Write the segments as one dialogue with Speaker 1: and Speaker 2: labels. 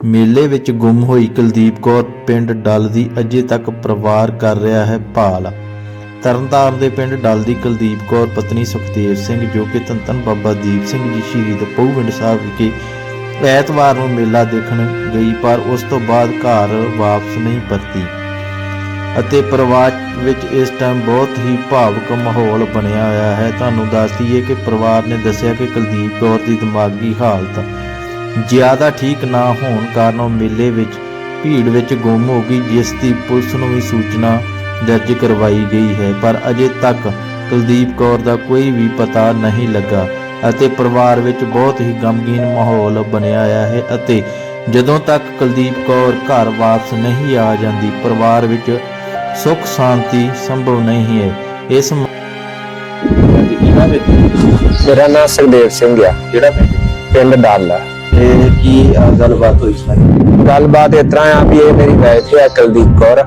Speaker 1: ਮੇਲੇ ਵਿੱਚ ਗੁੰਮ ਹੋਈ ਕੁਲਦੀਪ ਕੌਰ ਪਿੰਡ ਡੱਲ ਦੀ ਅਜੇ ਤੱਕ ਪਰਿਵਾਰ ਕਰ ਰਿਹਾ ਹੈ ਭਾਲ। ਤਰਨਤਾਰਨ ਦੇ ਪਿੰਡ ਡੱਲ ਦੀ ਕੁਲਦੀਪ ਕੌਰ ਪਤਨੀ ਸੁਖਦੇਵ ਸਿੰਘ ਜੋ ਕਿ ਧੰਨ ਧੰਨ ਬਾਬਾ ਦੀਪ ਸਿੰਘ ਜੀ ਸ਼ਹੀਦ ਪਹੂਵਿੰਡ ਸਾਹਿਬ ਵਿਖੇ ਐਤਵਾਰ ਨੂੰ ਮੇਲਾ ਦੇਖਣ ਗਈ, ਪਰ ਉਸ ਤੋਂ ਬਾਅਦ ਘਰ ਵਾਪਸ ਨਹੀਂ ਪਰਤੀ ਅਤੇ ਪਰਿਵਾਰ ਵਿੱਚ ਇਸ ਟਾਈਮ ਬਹੁਤ ਹੀ ਭਾਵਕ ਮਾਹੌਲ ਬਣਿਆ ਹੋਇਆ ਹੈ। ਤੁਹਾਨੂੰ ਦੱਸ ਦਈਏ ਕਿ ਪਰਿਵਾਰ ਨੇ ਦੱਸਿਆ ਕਿ ਕੁਲਦੀਪ ਕੌਰ ਦੀ ਦਿਮਾਗੀ ਹਾਲਤ ਜ਼ਿਆਦਾ ਠੀਕ ਨਾ ਹੋਣ ਕਾਰਨ ਉਹ ਮੇਲੇ ਵਿੱਚ ਭੀੜ ਵਿੱਚ ਗੁੰਮ ਹੋ ਗਈ ਜਿਸ ਦੀ ਪੁਲਿਸ ਨੂੰ ਵੀ ਸੂਚਨਾ ਦਰਜ ਕਰਵਾਈ ਗਈ ਹੈ। ਪਰ ਅਜੇ ਤੱਕ ਕੁਲਦੀਪ ਕੌਰ ਦਾ ਕੋਈ ਵੀ ਪਤਾ ਨਹੀਂ ਲੱਗਾ ਅਤੇ ਪਰਿਵਾਰ ਵਿੱਚ ਬਹੁਤ ਹੀ ਗਮਗੀਨ ਮਾਹੌਲ ਬਣਿਆ ਹੋਇਆ ਹੈ ਅਤੇ ਜਦੋਂ ਤੱਕ ਕੁਲਦੀਪ ਕੌਰ ਘਰ ਵਾਪਸ ਨਹੀਂ ਆ ਜਾਂਦੀ ਪਰਿਵਾਰ ਵਿੱਚ ਸੁੱਖ ਸ਼ਾਂਤੀ ਸੰਭਵ ਨਹੀਂ ਹੈ। ਇਸ
Speaker 2: ਮੇਰਾ ਨਾਮ ਸੁਖਦੇਵ ਸਿੰਘ ਆ।
Speaker 3: ਜਿਹੜਾ ਪਿੰਡ?
Speaker 2: ਆ
Speaker 3: ਤੇ ਕੀ ਅਹ, ਗੱਲਬਾਤ ਹੋਈ ਸਾਰੀ।
Speaker 2: ਗੱਲਬਾਤ ਇਸ ਤਰ੍ਹਾਂ ਆ ਵੀ ਇਹ ਮੇਰੀ ਵਾਈਫ ਆ ਕੁਲਦੀਪ ਕੌਰ।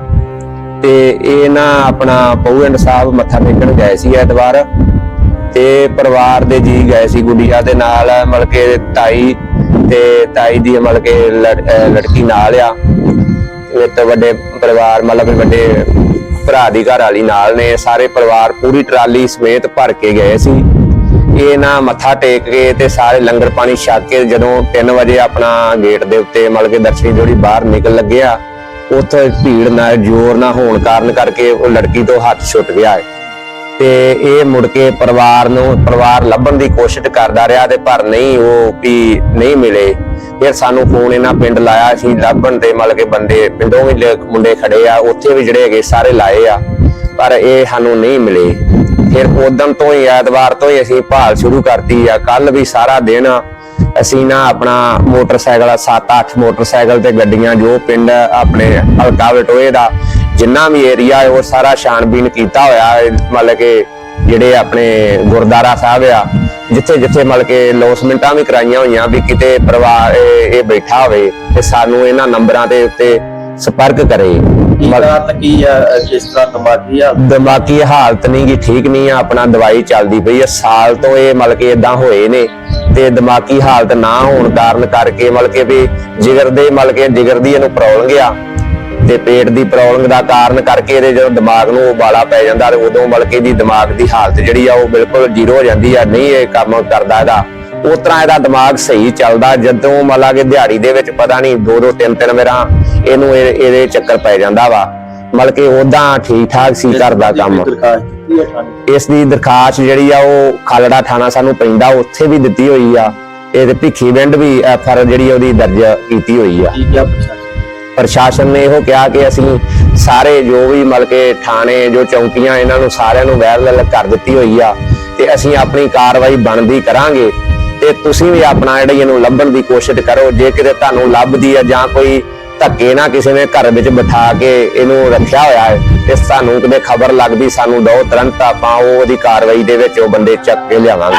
Speaker 2: ਤੇ ਇਹ ਨਾ ਆਪਣਾ ਪਹੂਵਿੰਡ ਸਾਹਿਬ ਮੱਥਾ ਟੇਕਣ ਗਏ ਸੀ ਐਤਵਾਰ। ਤੇ ਪਰਿਵਾਰ ਦੇ ਜੀ ਗਏ ਸੀ ਗੁੱਡੀਆ ਦੇ ਨਾਲ ਮਤਲਬ ਕਿ ਤਾਈ ਤੇ ਤਾਈ ਦੀ ਮਤਲਬ ਕਿ ਲੜ- ਅਹ ਲੜਕੀ ਨਾਲ ਆ। ਮੇਰੇ ਤੋਂ ਵੱਡੇ ਪਰਿਵਾਰ ਮਤਲਬ ਕਿ ਵੱਡੇ ਭਰਾ ਦੀ ਘਰ ਵਾਲੀ ਨਾਲ ਨੇ। ਸਾਰੇ ਪਰਿਵਾਰ ਪੂਰੀ ਟਰਾਲੀ ਸਮੇਤ ਭਰ ਕੇ ਗਏ ਸੀ। ਇਹ ਨਾ ਮੱਥਾ ਟੇਕ ਕੇ ਤੇ ਸਾਰੇ ਲੰਗਰ ਪਾਣੀ ਛਕ ਕੇ ਜਦੋਂ 3 ਵਜੇ ਆਪਣਾ ਗੇਟ ਦੇ ਉੱਤੇ ਮਤਲਬ ਕਿ ਦਰਸ਼ਨੀ ਜੋੜੀ ਬਾਹਰ ਨਿਕਲ ਲੱਗਿਆ, ਉੱਥੇ ਭੀੜ ਨਾਲ ਜ਼ੋਰ ਨਾ ਹੋਣ ਕਾਰਨ ਕਰਕੇ ਉਹ ਲੜਕੀ ਤੋਂ ਹੱਥ ਛੁੱਟ ਗਿਆ ਤੇ ਇਹ ਮੁੜ ਕੇ ਪਰਿਵਾਰ ਨੂੰ, ਪਰਿਵਾਰ ਲੱਭਣ ਦੀ ਕੋਸ਼ਿਸ਼ ਕਰਦਾ ਰਿਹਾ ਤੇ ਪਰ ਨਹੀਂ, ਉਹ ਵੀ ਨਹੀਂ ਮਿਲੇ। ਫਿਰ ਸਾਨੂੰ ਫੋਨ ਇਹਨਾਂ ਪਿੰਡ ਲਾਇਆ ਸੀ ਲੱਭਣ ਤੇ ਮਤਲਬ ਕਿ ਬੰਦੇ, ਪਿੰਡੋਂ ਵੀ ਮੁੰਡੇ ਖੜੇ ਆ, ਉੱਥੇ ਵੀ ਜਿਹੜੇ ਹੈਗੇ ਸਾਰੇ ਲਾਏ ਆ, ਪਰ ਇਹ ਸਾਨੂੰ ਨਹੀਂ ਮਿਲੇ। ਫਿਰ ਉਦੋਂ ਤੋਂ ਹੀ, ਐਤਵਾਰ ਤੋਂ ਹੀ ਅਸੀਂ ਭਾਲ ਸ਼ੁਰੂ ਕਰਤੀ ਆ। ਕੱਲ ਵੀ ਸਾਰਾ ਦਿਨ ਅਸੀਂ ਨਾ ਆਪਣਾ ਮੋਟਰਸਾਈਕਲ 7-8 ਮੋਟਰਸਾਈਕਲ ਤੇ ਗੱਡੀਆਂ, ਜੋ ਪਿੰਡ ਆਪਣੇ ਹਲਕਾ ਵਟੋਏ ਦਾ, ਜਿੰਨਾ ਵੀ ਏਰੀਆ ਹੈ, ਉਹ ਸਾਰਾ ਛਾਣਬੀਨ ਕੀਤਾ ਹੋਇਆ ਮਤਲਬ ਕਿ ਜਿਹੜੇ ਆਪਣੇ ਗੁਰਦਾਰਾ ਸਾਹਿਬ ਆ ਜਿੱਥੇ ਜਿੱਥੇ ਮਤਲਬ ਕਿ ਲੋਸਮੈਂਟਾਂ ਵੀ ਕਰਾਈਆਂ ਹੋਈਆਂ ਵੀ ਕਿਤੇ ਪਰਿਵਾਰ ਇਹ ਬੈਠਾ ਹੋਵੇ ਤੇ ਸਾਨੂੰ ਇਹਨਾਂ ਨੰਬਰਾਂ ਦੇ ਉੱਤੇ ਸੰਪਰਕ ਕਰੇ।
Speaker 3: ਕੀ
Speaker 2: ਮਤਲਬ-
Speaker 3: ਕਾਰਨ ਕੀ ਆ ਅਹ, ਜਿਸ ਤਰ੍ਹਾਂ ਦਿਮਾਗੀ ਆ
Speaker 2: ਦਿਮਾਗੀ ਹਾਲਤ ਨਹੀਂ ਗੀ ਠੀਕ ਨਹੀਂ ਆ ਆਪਣਾ ਦਵਾਈ ਚੱਲਦੀ ਪਈ ਆ। ਸਾਲ ਤੋਂ ਇਹ ਮਤਲਬ ਕਿ ਇਦਾਂ ਹੋਏ ਨੇ ਤੇ ਦਿਮਾਗੀ ਹਾਲਤ ਨਾ ਹੋਣ ਕਾਰਨ ਕਰਕੇ ਮਤਲਬ ਕਿ ਵੀ ਜਿਗਰ ਦੇ ਮਤਲਬ ਕਿ ਜਿਗਰ ਦੀ ਇਹਨੂੰ ਪ੍ਰੋਬਲਮ ਆ ਤੇ ਪੇਟ ਦੀ ਪ੍ਰੋਬਲਮ ਦਾ ਕਾਰਨ ਕਰਕੇ ਇਹਦੇ ਜਦੋਂ ਦਿਮਾਗ ਨੂੰ ਉਬਾਲਾ ਪੈ ਜਾਂਦਾ ਤੇ ਉਦੋਂ ਮਤਲਬ ਕਿ ਇਹਦੀ ਦਿਮਾਗ ਦੀ ਹਾਲਤ ਜਿਹੜੀ ਆ ਉਹ ਬਿਲਕੁਲ ਜ਼ੀਰੋ ਹੋ ਜਾਂਦੀ ਆ ਨਹੀਂ ਇਹ ਕੰਮ ਕਰਦਾ ਇਹਦਾ। ਉਸ ਤਰ੍ਹਾਂ ਇਹਦਾ ਦਿਮਾਗ ਸਹੀ ਚੱਲਦਾ ਜਦੋਂ ਮਤਲਬ ਕਿ ਦਿਹਾੜੀ ਦੇ ਵਿੱਚ ਪਤਾ ਨਹੀਂ ਦੋ ਦੋ ਤਿੰਨ ਤਿੰਨ ਵਾਰਾਂ ਇਹਨੂੰ ਇਹ- ਇਹਦੇ ਚੱਕਰ ਪੈ ਜਾਂਦਾ ਵਾ। ਮਤਲਬ ਕਿ ਉਦਾਂ ਠੀਕ ਠਾਕ ਸੀ ਘਰ ਦਾ ਕੰਮ। ਇਸ ਦੀ ਦਰਖਾਸਤ ਜਿਹੜੀ ਆ ਉਹ ਖਾਲੜਾ ਥਾਣਾ ਸਾਨੂੰ ਪੈਂਦਾ ਉੱਥੇ ਵੀ ਦਿੱਤੀ ਹੋਈ ਆ। ਇਹ ਤੇ ਭਿੱਖੀ ਵਿੰਡ ਵੀ ਐਫ ਆਰ ਜਿਹੜੀ ਉਹਦੀ ਦਰਜ ਕੀਤੀ ਹੋਈ ਆ। ਪ੍ਰਸ਼ਾਸਨ। ਨੇ ਇਹੋ ਕਿਹਾ ਕਿ ਅਸੀਂ ਸਾਰੇ ਜੋ ਵੀ ਮਤਲਬ ਕਿ ਥਾਣੇ ਜੋ ਚੌਂਕੀਆਂ ਇਹਨਾਂ ਨੂੰ ਸਾਰਿਆਂ ਨੂੰ ਵਾਇਰਲ ਕਰ ਦਿੱਤੀ ਹੋਈ ਆ ਤੇ ਅਸੀਂ ਆਪਣੀ ਕਾਰਵਾਈ ਬਣਦੀ ਕਰਾਂਗੇ। ਤੇ ਤੁਸੀਂ ਵੀ ਆਪਣਾ ਜਿਹੜੀ ਇਹਨੂੰ ਲੱਭਣ ਦੀ ਕੋਸ਼ਿਸ਼ ਕਰੋ। ਜੇ ਕਿਤੇ ਤੁਹਾਨੂੰ ਲੱਭਦੀ ਆ ਜਾਂ ਕੋਈ ਧੱਕੇ ਨਾ ਕਿਸੇ ਨੇ ਘਰ ਵਿੱਚ ਬਿਠਾ ਕੇ ਇਹਨੂੰ ਰੱਖਿਆ ਹੋਇਆ ਹੈ ਤੇ ਸਾਨੂੰ ਕਿਤੇ ਖਬਰ ਲੱਗਦੀ ਸਾਨੂੰ ਦੋ ਤੁਰੰਤ ਆਪਾਂ ਉਹ ਉਹਦੀ ਕਾਰਵਾਈ ਦੇ ਵਿੱਚ ਉਹ ਬੰਦੇ ਚੱਕ ਕੇ ਲਿਆਵਾਂਗੇ।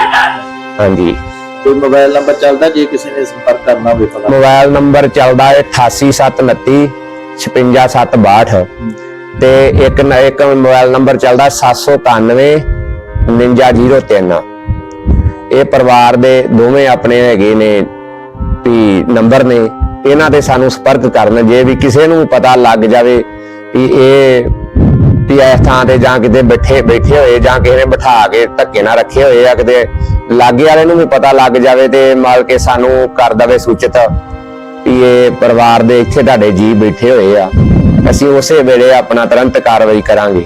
Speaker 2: ਹਾਂਜੀ।
Speaker 3: ਕੋਈ ਮੋਬਾਈਲ ਨੰਬਰ ਚੱਲਦਾ ਜੇ ਕਿਸੇ ਨੇ ਸੰਪਰਕ ਕਰਨਾ ਹੋਵੇ ਪਤਾ
Speaker 2: ਮੋਬਾਈਲ ਨੰਬਰ ਚੱਲਦਾ ਹੈ 88729 56762 ਤੇ ਇੱਕ ਨ- ਇੱਕ ਮੋਬਾਈਲ ਨੰਬਰ ਚੱਲਦਾ 791 9903 ਇਹ ਪਰਿਵਾਰ ਦੇ ਦੋਵੇਂ ਆਪਣੇ ਹੈਗੇ ਨੇ, ਵੀ ਨੰਬਰ ਨੇ, ਇਹਨਾਂ ਤੇ ਸਾਨੂੰ ਸੰਪਰਕ ਕਰਨ, ਜੇ ਵੀ ਕਿਸੇ ਨੂੰ ਪਤਾ ਲੱਗ ਜਾਵੇ ਵੀ ਇਹ ਵੀ ਇਸ ਥਾਂ ਤੇ ਜਾਂ ਕਿਤੇ ਬੈਠੇ ਬੈਠੇ ਹੋਏ, ਜਾਂ ਕਿਸੇ ਨੇ ਬਿਠਾ ਕੇ ਧੱਕੇ ਨਾਲ ਰੱਖੇ ਹੋਏ ਆ ਕਿਤੇ, ਲਾਗੇ ਵਾਲੇ ਨੂੰ ਵੀ ਪਤਾ ਲੱਗ ਜਾਵੇ ਤੇ ਮਾਲ ਕੇ ਸਾਨੂੰ ਕਰ ਦਵੇ ਸੂਚਿਤ ਵੀ ਇਹ ਪਰਿਵਾਰ ਦੇ ਇੱਥੇ ਤੁਹਾਡੇ ਜੀ ਬੈਠੇ ਹੋਏ ਆ। ਅਸੀਂ ਉਸੇ ਵੇਲੇ ਆਪਣਾ ਤੁਰੰਤ ਕਾਰਵਾਈ ਕਰਾਂਗੇ।